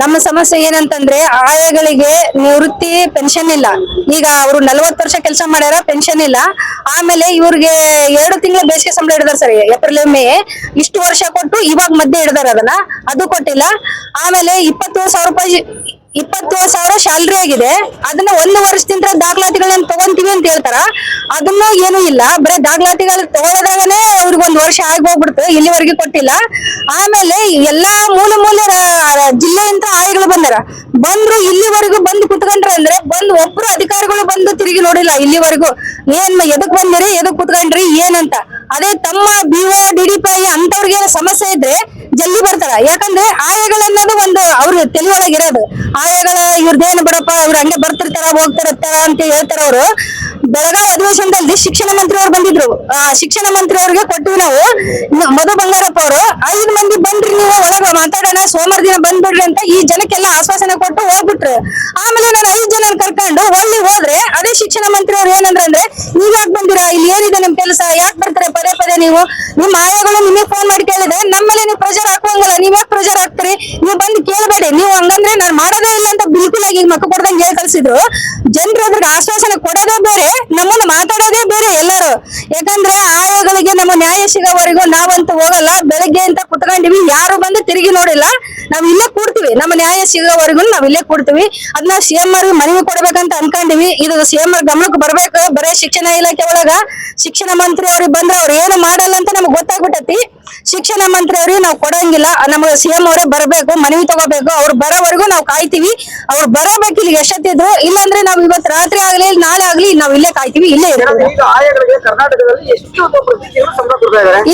ನಮ್ಮ ಸಮಸ್ಯೆ ಏನಂತಂದ್ರೆ ಆಯಗಳಿಗೆ ನಿವೃತ್ತಿ ಪೆನ್ಷನ್ ಇಲ್ಲ. ಈಗ ಅವರು ನಲ್ವತ್ತು ವರ್ಷ ಕೆಲಸ ಮಾಡ್ಯಾರ ಪೆನ್ಷನ್ ಇಲ್ಲ. ಆಮೇಲೆ ಇವ್ರಿಗೆ ಎರಡು ತಿಂಗಳ ಬೇಸಿಗೆ ಸಂಬಳ ಹಿಡಿದಾರ ಸರ್, ಏಪ್ರಿಲ್ ಮೇ. ಇಷ್ಟು ವರ್ಷ ಕೊಟ್ಟು ಇವಾಗ ಮಧ್ಯೆ ಹಿಡ್ದಾರ ಅದನ್ನ. ಅದು ಕೊಟ್ಟಿಲ್ಲ. ಆಮೇಲೆ ಇಪ್ಪತ್ತು ಸಾವಿರ ರೂಪಾಯಿ ಇಪ್ಪತ್ತು ಸಾವಿರ ಸ್ಯಾಲ್ರಿ ಆಗಿದೆ. ಅದನ್ನ ಒಂದು ವರ್ಷದಿಂದ ದಾಖಲಾತಿಗಳನ್ನ ತಗೊಂತೀವಿ ಅಂತ ಹೇಳ್ತಾರ. ಅದನ್ನು ಏನು ಇಲ್ಲ. ಬರೀ ದಾಖಲಾತಿಗಳು ತಗೊಳ್ಳೋದ್ರಾಗನೆ ಅವ್ರಿಗೆ ಒಂದು ವರ್ಷ ಆಗಿ ಹೋಗ್ಬಿಡ್ತು. ಇಲ್ಲಿವರೆಗೆ ಕೊಟ್ಟಿಲ್ಲ. ಆಮೇಲೆ ಎಲ್ಲಾ ಮೂಲ ಮೂಲ ಜಿಲ್ಲೆಯಿಂದ ಆಯಗಳು ಬಂದಾರ. ಬಂದ್ರು ಇಲ್ಲಿವರೆಗೂ ಬಂದು ಕುತ್ಕೊಂಡ್ರ ಅಂದ್ರೆ ಬಂದು ಒಬ್ರು ಅಧಿಕಾರಿಗಳು ಬಂದು ತಿರುಗಿ ನೋಡಿಲ್ಲ ಇಲ್ಲಿವರೆಗೂ. ಏನ್ ಎದಕ್ ಬಂದಿರಿ, ಎದಕ್ ಕುತ್ಕೊಂಡ್ರಿ, ಏನಂತ. ಅದೇ ತಮ್ಮ ಬಿಒ ಡಿಡಿಪಿ ಅಂತವ್ರಿಗೆ ಸಮಸ್ಯೆ ಇದ್ರೆ ಜಲ್ದಿ ಬರ್ತಾರ. ಯಾಕಂದ್ರೆ ಆಯಗಳನ್ನೋದು ಒಂದು ಅವ್ರ ತಲೆ ಒಳಗೆ ಇರೋದು ಆಯಗಳ ಇವ್ರದ್ದೇನು ಬಿಡಪ್ಪ ಇವ್ರ ಹಂಗೆ ಬರ್ತಿರ್ತಾರ, ಹೋಗ್ತಿರ್ತಾರ ಅಂತ ಹೇಳ್ತಾರ ಅವರು. ಬೆಳಗಾವಿ ಅಧಿವೇಶನದಲ್ಲಿ ಶಿಕ್ಷಣ ಮಂತ್ರಿ ಅವ್ರು ಬಂದಿದ್ರು. ಆ, ಶಿಕ್ಷಣ ಮಂತ್ರಿ ಅವ್ರಿಗೆ ಕೊಟ್ಟಿವಿ ನಾವು. ಮಧು ಬಂಗಾರಪ್ಪ ಅವರು, ಐದು ಮಂದಿ ಬಂದ್ರಿ ನೀವು, ಒಳಗೆ ಮಾತಾಡೋಣ, ಸೋಮವಾರ ದಿನ ಬಂದ್ಬಿಡ್ರಿ ಅಂತ ಈ ಜನಕ್ಕೆಲ್ಲ ಆಶ್ವಾಸನೆ ಕೊಟ್ಟು ಹೋಗ್ಬಿಟ್ರು. ಆಮೇಲೆ ನಾನು ಐದು ಜನ ಕರ್ಕೊಂಡು ಅಲ್ಲಿ ಹೋದ್ರೆ, ಅದೇ ಶಿಕ್ಷಣ ಮಂತ್ರಿ ಅವ್ರು ಏನಂದ್ರೆ ಅಂದ್ರೆ, ನೀವ್ ಯಾಕೆ ಬಂದಿರಾ? ಇಲ್ಲಿ ಏನಿದೆ ನಿಮ್ ಕೆಲಸ? ಯಾಕೆ ಬರ್ತಾರೆ? ಪದೇ ಪದೇ ನೀವು. ನಿಮ್ಮ ಆಯೋಗಳು ನಿಮಗೆ ಫೋನ್ ಮಾಡಿ ಕೇಳಿದೆ. ನಮ್ಮಲ್ಲಿ ನೀವು ಪ್ರೆಷರ್ ಹಾಕುವಂಗಲ್ಲ. ನೀವ್ ಯಾಕೆ ಪ್ರೆಷರ್ ಹಾಕ್ತೀರಿ? ನೀವು ಬಂದು ಕೇಳಬೇಡಿ. ನೀವು ಹಂಗಂದ್ರೆ ನಾನು ಆಗಿ ಮಕ್ಕ ಕೊಡ್ದಂಗೆ ಹೇಳಿ ಕಳ್ಸಿದ್ರು ಜನರು ಅದ್ರಿಗೆ ಆಶ್ವಾಸನೆ ಕೊಡೋದೇ ಬೇರೆ, ನಮ್ಮನ್ನ ಮಾತಾಡೋದೇ ಬೇರೆ ಎಲ್ಲರೂ. ಯಾಕಂದ್ರೆ ಆಯೋಗಗಳಿಗೆ ನಮ್ಮ ನ್ಯಾಯ ಸಿಗೋವರೆಗೂ ನಾವಂತೂ ಹೋಗಲ್ಲ, ಬೆಳಗ್ಗೆ ಅಂತ ಕುತ್ಕೊಂಡಿವಿ, ಯಾರು ಬಂದು ತಿರುಗಿ ನೋಡಿಲ್ಲ. ನಾವ್ ಇಲ್ಲೇ ಕೂಡ್ತೀವಿ ನಮ್ಮ ನ್ಯಾಯ ಸಿಗೋವರೆಗೂ ನಾವ್ ಇಲ್ಲೇ ಕೂಡ್ತೀವಿ ಅದನ್ನ ಸಿ ಎಂ ಅವ್ರಿಗೆ ಮನವಿ ಕೊಡ್ಬೇಕಂತ ಅನ್ಕೊಂಡಿವಿ. ಇದು ಸಿ ಎಂ ಅವ್ರ ಗಮನಕ್ಕೆ ಬರ್ಬೇಕು, ಬರೇ ಶಿಕ್ಷಣ ಇಲಾಖೆ ಒಳಗ. ಶಿಕ್ಷಣ ಮಂತ್ರಿ ಅವ್ರಿಗೆ ಬಂದ್ರೆ ಅವ್ರು ಏನು ಮಾಡಲ್ಲ ಅಂತ ನಮ್ಗೆ ಗೊತ್ತಾಗ್ಬಿಟ್ಟತಿ ಶಿಕ್ಷಣ ಮಂತ್ರಿ ಅವ್ರಿಗೆ ನಾವು ಕೊಡಂಗಿಲ್ಲ. ನಮಗೆ ಸಿ ಎಂ ಅವರೇ ಬರಬೇಕು ಮನವಿ ತಗೋಬೇಕು. ಅವ್ರು ಬರೋವರೆಗೂ ನಾವು ಕಾಯ್ತೀವಿ. ಅವ್ರು ಬರಬೇಕು ಇಲ್ಲಿ ಎಷ್ಟೊತ್ತಿದ್ರು ಇಲ್ಲಾಂದ್ರೆ ನಾವು ಇವತ್ತು ರಾತ್ರಿ ಆಗ್ಲಿ ನಾಳೆ ಆಗ್ಲಿ ನಾವು ಇಲ್ಲೇ ಕಾಯ್ತೀವಿ ಇಲ್ಲೇ ಇರ್ತೀವಿ.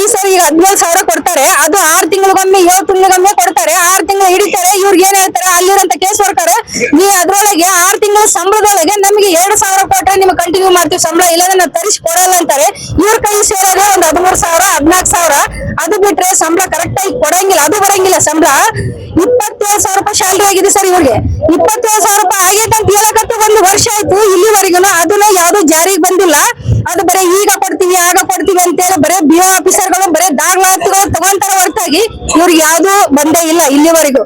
ಈ ಸರಿ ಈಗ ಹದಿನೇಳು ಸಾವಿರ ಕೊಡ್ತಾರೆ. ಅದು ಆರ್ ತಿಂಗಳಿಗೊಮ್ಮೆ ಏಳು ತಿಂಗಳಿಗೊಮ್ಮೆ ಕೊಡ್ತಾರೆ. ಆರ್ ತಿಂಗಳು ಹಿಡಿತಾರೆ. ಇವ್ರಿಗೆ ಏನ್ ಹೇಳ್ತಾರೆ? ಅಲ್ಲಿರಂತ ಕೇಸ್ ವರ್ಕರ್ ನೀ ಅದ್ರೊಳಗೆ ಆರ್ ತಿಂಗಳ ಸಂಬಳದೊಳಗೆ ನಮ್ಗೆ ಎರಡು ಸಾವಿರ ಕೊಟ್ರೆ ನಿಮ್ಗೆ ಕಂಟಿನ್ಯೂ ಮಾಡ್ತೀವಿ. ಸಂಬಳ ಇಲ್ಲಾಂದ್ರೆ ನಾವು ತರಿಸಿ ಕೊಡಲ್ಲ ಅಂತಾರೆ. ಇವ್ರ ಕೈ ಸೇರೋದೇ ಒಂದ್ ಹದಿಮೂರು ಸಾವಿರ ಹದಿನಾಲ್ಕು ಸಾವಿರ. ಅದು ಬಿಟ್ರೆ ಸಂಬಳ ಕರೆಕ್ಟ್ ಆಗಿ ಕೊಡಂಗಿಲ್ಲ, ಅದು ಬರಂಗಿಲ್ಲ ಸಂಬಳ. ಇಪ್ಪತ್ತೇಳು ಸಾವಿರ ರೂಪಾಯಿ ಸ್ಯಾಲ್ರಿ ಆಗಿದೆ ಸರ್ ಇವ್ರಿಗೆ ಇಪ್ಪತ್ತೇಳು ಸಾವಿರ ರೂಪಾಯಿ ಆಗೈತೆ ಅಂತ ಹೇಳಕತ್ತು ಒಂದು ವರ್ಷ ಆಯ್ತು ಇಲ್ಲಿವರೆಗೂ ಅದನ್ನ ಯಾವ್ದು ಜಾರಿಗೆ ಬಂದಿಲ್ಲ. ಅದು ಬರೀ ಈಗ ಕೊಡ್ತೀವಿ, ಆಗ ಕೊಡ್ತೀವಿ ಅಂತೇಳಿ ಬರೀ ಬಿ ಆಫೀಸರ್ಗಳು ಬರೀ ದಾಖಲಾತಿಗಳು ತಗೊಂತಾರ ಹೊರತಾಗಿ ಇವ್ರಿಗೆ ಯಾವ್ದು ಬಂದೇ ಇಲ್ಲ ಇಲ್ಲಿವರೆಗೂ.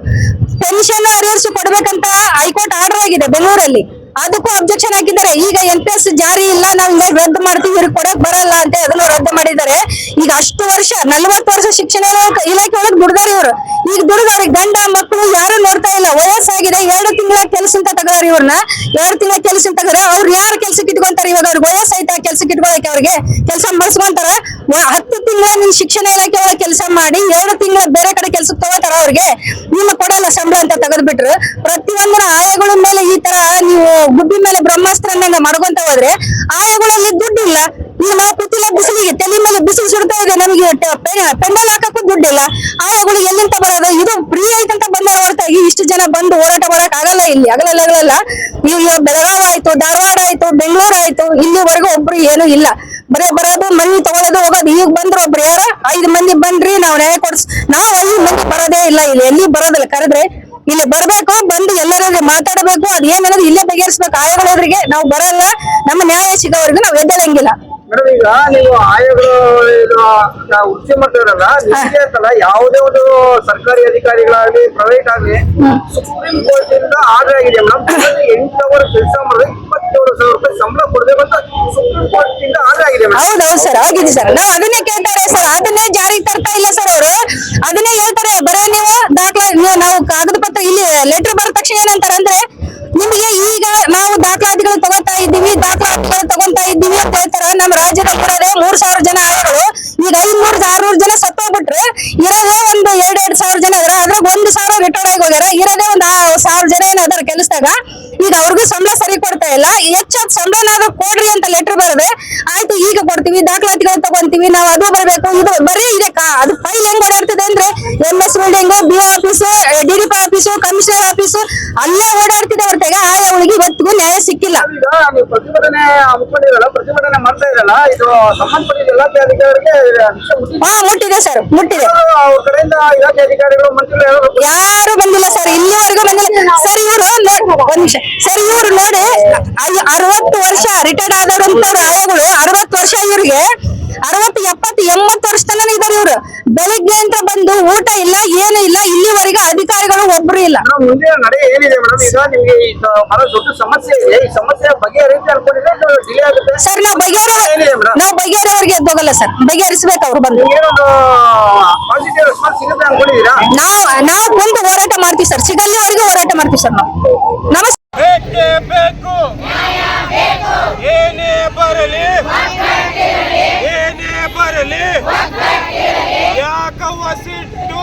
ಪೆನ್ಷನ್ ಅರಿಯರ್ಸ್ ಕೊಡ್ಬೇಕಂತ ಹೈಕೋರ್ಟ್ ಆರ್ಡರ್ ಆಗಿದೆ ಬೆಂಗಳೂರಲ್ಲಿ. ಅದಕ್ಕೂ ಅಬ್ಜೆಕ್ಷನ್ ಹಾಕಿದ್ದಾರೆ. ಈಗ ಎನ್ ಪಿ ಎಸ್ ಜಾರಿ ಇಲ್ಲ, ನಾವು ಇವಾಗ ರದ್ದು ಮಾಡ್ತೀವಿ ಇವ್ರಿಗೆ ಕೊಡಕ್ ಬರಲ್ಲ ಅಂತ ಅದನ್ನು ರದ್ದು ಮಾಡಿದ್ದಾರೆ. ಈಗ ಅಷ್ಟು ವರ್ಷ, ನಲ್ವತ್ತು ವರ್ಷ ಶಿಕ್ಷಣ ಇಲಾಖೆ- ಒಳಗೆ ದುಡ್ದಾರ ಇವರು. ಈಗ ದುಡ್ದಾರೆ, ಗಂಡ ಮಕ್ಕಳು ಯಾರು ನೋಡ್ತಾ ಇಲ್ಲ. ವಯಸ್ಸಾಗಿದೆ, ಎರಡು ತಿಂಗಳ ಕೆಲಸ ಅಂತ ತಗೋರಿ ಇವ್ರನ್ನ. ಎರಡು ತಿಂಗಳ ಕೆಲಸ ತಗೋರಿ ಅವ್ರು ಯಾರು ಕೆಲ್ಸಕ್ಕೆ ಇಟ್ಕೊಂತಾರೆ ಇವಾಗ? ಅವ್ರಿಗೆ ವಯಸ್ಸೈತೆ ಕೆಲ್ಸಕ್ಕೆ ಇಟ್ಕೊಳಕ್ಕೆ ಅವ್ರಿಗೆ? ಕೆಲಸ ಮಾಡಿಸ್ಕೊಂತಾರ? ಹತ್ತು ತಿಂಗಳ ನಿಮ್ ಶಿಕ್ಷಣ ಇಲಾಖೆ ಒಳಗೆ ಕೆಲಸ ಮಾಡಿ, ಎರಡು ತಿಂಗಳ ಬೇರೆ ಕಡೆ ಕೆಲ್ಸಕ್ಕೆ ತಗೋತಾರ ಅವ್ರಿಗೆ, ನಿಮ್ಮ ಕೊಡಲ್ಲ ಸಂಬಳ ಅಂತ ತೆಗೆದ್ಬಿಟ್ರು. ಪ್ರತಿಯೊಂದರ ಆಯಗಳ ಮೇಲೆ ಈ ತರ ನೀವು ಗುಬ್ಬಿ ಮೇಲೆ ಬ್ರಹ್ಮಾಸ್ತ್ರ ಅನ್ನಂಗ ಮಾಡ್ಕೊಂತ ಹೋದ್ರೆ ಆಯಗಳಲ್ಲಿ ದುಡ್ಡಿಲ್ಲ. ನೀವು ನಾವು ಕೂತಿಲ್ಲ ಬಿಸಿಲಿಗೆ ತಲೆ ಮೇಲೆ ಬಿಸಿಲು ಸುಡ್ತಾ ಇದೆ, ನಮಗೆ ಪೆಂಡಲ್ ಹಾಕಕ್ಕೂ ದುಡ್ಡಿಲ್ಲ. ಆಯಗಳು ಎಲ್ಲಿಂದ ಬರೋದು? ಇದು ಫ್ರೀ ಐತಂತ ಬಂದಾರ ಹೊರತಾಗಿ ಇಷ್ಟು ಜನ ಬಂದು ಹೋರಾಟ ಮಾಡಕ್ ಆಗಲ್ಲ ಇಲ್ಲಿ ಆಗಲ್ಲ ಆಗಲ್ಲ ನೀವು ಇವಾಗ ಬೆಳಗಾವಿ ಆಯ್ತು, ಧಾರವಾಡ ಆಯ್ತು, ಬೆಂಗಳೂರು ಆಯ್ತು, ಇಲ್ಲಿವರೆಗೂ ಒಬ್ರು ಏನೂ ಇಲ್ಲ. ಬರೇ ಬರೋದು ಮನಿ ತಗೊಳ್ಳೋದು ಹೋಗೋದು. ಈಗ ಬಂದ್ರು ಒಬ್ರು ಯಾರ? ಐದು ಮಂದಿ ಬಂದ್ರಿ ನಾವು ನ್ಯಾಯ ಕೊಡ್ಸ್ ನಾವು ಐದು ಮಂದಿ ಬರೋದೇ ಇಲ್ಲ. ಇಲ್ಲಿ ಎಲ್ಲಿ ಬರೋದಿಲ್ಲ ಕರೆದ್ರೆ ಇಲ್ಲಿ ಬರ್ಬೇಕು ಬಂದು ಎಲ್ಲರಲ್ಲಿ ಮಾತಾಡಬೇಕು ಅದ್ ಏನನ್ನೋದು ಇಲ್ಲೇ ಬಗೆಹರಿಸ್ಬೇಕು. ಆಯಗಳವರಿಗೆ ನಾವು ಬರಲ್ಲ ನಮ್ಮ ನ್ಯಾಯ ಸಿಗೋವರೆಗೂ ನಾವು ಎದ್ದೇಳಂಗಿಲ್ಲ. ಮೇಡಮ್ ಈಗ ನೀವು ಆಯೋಗಗಳು ಇದು ನಾವು ವೃತ್ತಿ ಮಾಡ್ತಿರಲ್ಲ ನಿಮಗೆ ಅಂತಲ್ಲ ಯಾವುದೇ ಒಂದು ಸರ್ಕಾರಿ ಅಧಿಕಾರಿಗಳಾಗ್ಲಿ ಪ್ರೈವೇಟ್ ಆಗ್ಲಿ ಸುಪ್ರೀಂ ಕೋರ್ಟ್ ಇಂದ ಆರ್ಡರ್ ಆಗಿದೆ. ಮೇಡಮ್ ಎಂಟು ಅವರ್ ಕೆಲಸ ಮಾಡಿದ್ರೆ ಇಪ್ಪತ್ತೇಳು ಸಾವಿರ ರೂಪಾಯಿ ಸಂಬಳ ಆಗಿದೆ ಹೌದೌದು ಸರ್? ಆಗಿದೆ ಸರ್. ನಾವು ಅದನ್ನೇ ಕೇಳ್ತಾರೆ ಸರ್. ಅದನ್ನೇ ಜಾರಿಗೆ ತರ್ತಾ ಇಲ್ಲ ಸರ್ ಅವರು. ಅದನ್ನೇ ಹೇಳ್ತಾರೆ. ಬರೀ ನೀವು ದಾಖಲೆ ನೀವು ಕಾಗದ ಪತ್ರ ಇಲ್ಲಿ ಲೆಟರ್ ಬರೋ ತಕ್ಷಣ ಏನಂತಾರೆ ಅಂದ್ರೆ, ನಿಮಗೆ ಈಗ ನಾವು ದಾಖಲಾತಿಗಳು ತಗೋತಾ ಇದ್ದೀವಿ, ದಾಖಲಾತಿಗಳು ತಗೊಂತಾ ಇದ್ದೀವಿ ಅಂತ ಹೇಳ್ತಾರೆ. ನಮ್ಮ ರಾಜ್ಯದ ಇರೋದೇ ಮೂರ್ ಸಾವಿರ ಜನ ಆಳುಗಳು. ಈಗ ಐದ್ನೂರ್ ಆರ್ನೂರ್ ಜನ ಸತ್ತೋಗ್ಬಿಟ್ರೆ ಇರೋದೇ ಒಂದು ಎರಡ್ ಎರಡ್ ಸಾವಿರ ಜನ ಅದ್ರ ಅದ್ರಾಗ ಒಂದು ಸಾವಿರ ರಿಟೈರ್ಡ್ ಆಗಿ ಹೋಗ್ಯಾರ. ಇರೋದೇ ಒಂದು ಸಾವಿರ ಜನ ಏನಾದ್ರು ಕೆಲಸದಾಗ ಈಗ ಅವ್ರಿಗೂ ಸಂಬಳ ಸರಿ ಕೊಡ್ತಾ ಇಲ್ಲ. ಹೆಚ್ಚಾದ ಸಂಬಳನಾದ್ರೂ ಕೊಡ್ರಿ ಅಂತ ಲೆಟರ್ ಬರದೆ ಆಯ್ತು ಈಗ ಕೊಡ್ತೀವಿ ದಾಖಲಾತಿಗಳು ತಗೊಂತೀವಿ ನಾವು ಅದು ಬರ್ಬೇಕು ಇದು ಬರೀ ಇದೆ ಅದು ಫೈಲ್ ಹೆಂಗ್ ಓಡಾಡ್ತಿದೆ ಅಂದ್ರೆ M S building B office D D P office commissioner office ಅಲ್ಲೇ ಓಡಾಡ್ತಿದೆ ಹೊರತಾಗ ಆ ಅವಳಿಗೆ ಇವತ್ತಿಗೂ ನ್ಯಾಯ ಸಿಕ್ಕಿಲ್ಲ. ಹಾ ಮುಟ್ಟಿದೆ ಸರ್ ಮುಟ್ಟಿದೆ. ಯಾರು ಬಂದಿಲ್ಲ? ಸರ್ ಇಲ್ಲಿವರೆಗೂ ಬಂದಿಲ್ಲ. ಸರ್ ಇವರು ಒಂದ್ ನಿಮಿಷ. ಸರ್ ಇವರು ನೋಡಿ ಅರವತ್ತು ವರ್ಷ ರಿಟೈರ್ಡ್ ಆದವರಂತ ರಾಯಗಳು ಅರವತ್ತು ವರ್ಷ ಇವ್ರಿಗೆ ಅರವತ್ತು ಎಪ್ಪತ್ತು ಎಂಬತ್ತು ವರ್ಷ ತನಕ ಇದಾರೆ ಇವ್ರು. ಬೆಳಿಗ್ಗೆ ಅಂತ ಬಂದು ಊಟ ಇಲ್ಲ ಏನು ಇಲ್ಲ ಇಲ್ಲಿವರೆಗೆ ಅಧಿಕಾರಿಗಳು ಒಬ್ರು ಇಲ್ಲ. ಮೇಡಮ್ ಮುಂದಿನ ನಡೆ ಏನಿದೆ ಮೇಡಮ್? ಈಗ ನಿಮ್ಗೆ ಈ ಸ- ಬಹಳ ದೊಡ್ಡ ಸಮಸ್ಯೆ ಇದೆ. ಈ ಸಮಸ್ಯೆ ಬಗೆಹರಿಸಿ ಅನ್ಕೊಂಡಿದ್ರೆ ಡಿಲೇ ಆಗುತ್ತೆ? ಸರ್ ನಾವು ಬಗೆಹರಿ ನಾವು ಬಗೆಹರಿವರೆಗೆ ಎದ್ದೋಗಲ್ಲ ಸರ್. ಬಗೆಹರಿಸ್ಬೇಕು ಅವ್ರು ಬಂದು. ಏನೊಂದು ಪಾಸಿಟಿವ್ ರೆಸ್ಪಾನ್ಸ್ ಸಿಗುತ್ತೆ ಅನ್ಕೊಂಡಿದ್ದೀರಾ? ನಾವು ನಾವು ಕುಂತು ಹೋರಾಟ ಮಾಡ್ತೀವಿ ಸರ್. ಸಿಗಲ್ಲಿವರೆಗೂ ಹೋರಾಟ ಮಾಡ್ತೀವಿ ಸರ್ ನಾವು. ನಮಸ್ತೆ ಬೇಕೇ ಬೇಕು. ಏನೇ ಬರಲಿ. ಏನೇ ಬರಲಿ. ಯಾಕವ್ವ ಸಿಟ್ಟು.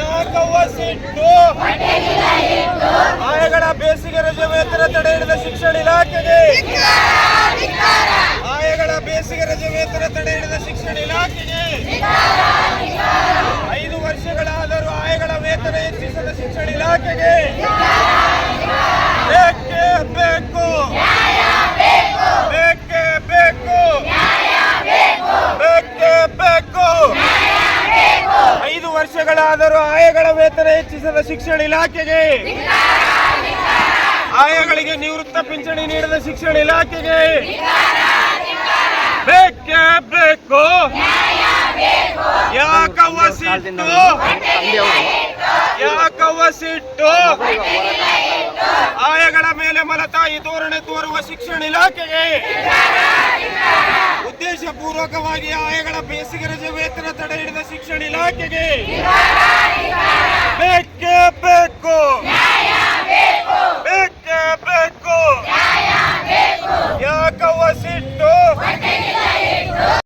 ಯಾಕವ್ವ ಸಿಟ್ಟು. ಆಯಗಳ ಬೇಸಿಗೆ ರಜೆ ವೇತನ ತಡೆ ಹಿಡಿದ ಶಿಕ್ಷಣ ಇಲಾಖೆಗೆ. ಆಯಗಳ ಬೇಸಿಗೆ ರಜೆ ವೇತನ ತಡೆ ಹಿಡಿದ ಶಿಕ್ಷಣ ಇಲಾಖೆಗೆ. ಐದು ವರ್ಷಗಳಾದರೂ ಆಯಗಳ ವೇತನ ಹೆಚ್ಚಿಸದ ಶಿಕ್ಷಣ ಇಲಾಖೆಗೆ ಬೇಕೇ ಬೇಕು ಬೇಕೇ ಬೇಕು ಬೇಕೇ ಬೇಕು ಐದು ವರ್ಷಗಳಾದರೂ ಆಯಗಳ ವೇತನ ಹೆಚ್ಚಿಸದ ಶಿಕ್ಷಣ ಇಲಾಖೆಗೆ. ಆಯಗಳಿಗೆ ನಿವೃತ್ತ ಪಿಂಚಣಿ ನೀಡದ ಶಿಕ್ಷಣ ಇಲಾಖೆಗೆ. ಬೇಕೇ ಬೇಕು. ಯಾಕವ್ವ ಸಿಟ್ಟು? ಯಾಕವ್ವ ಸಿಟ್ಟು? ಆಯಗಳ ಮೇಲೆ ಮಲತಾಯಿ ಧೋರಣೆ ತೋರುವ ಶಿಕ್ಷಣ ಇಲಾಖೆಗೆ. ಉದ್ದೇಶಪೂರ್ವಕವಾಗಿ ಆಯಗಳ ಬೇಸಿಗೆ ರಜೆ ವೇತನ ತಡೆ ಶಿಕ್ಷಣ ಇಲಾಖೆಗೆ ಬೇಕೇ ಬೇಕು ಬೇಕೇ ಬೇಕು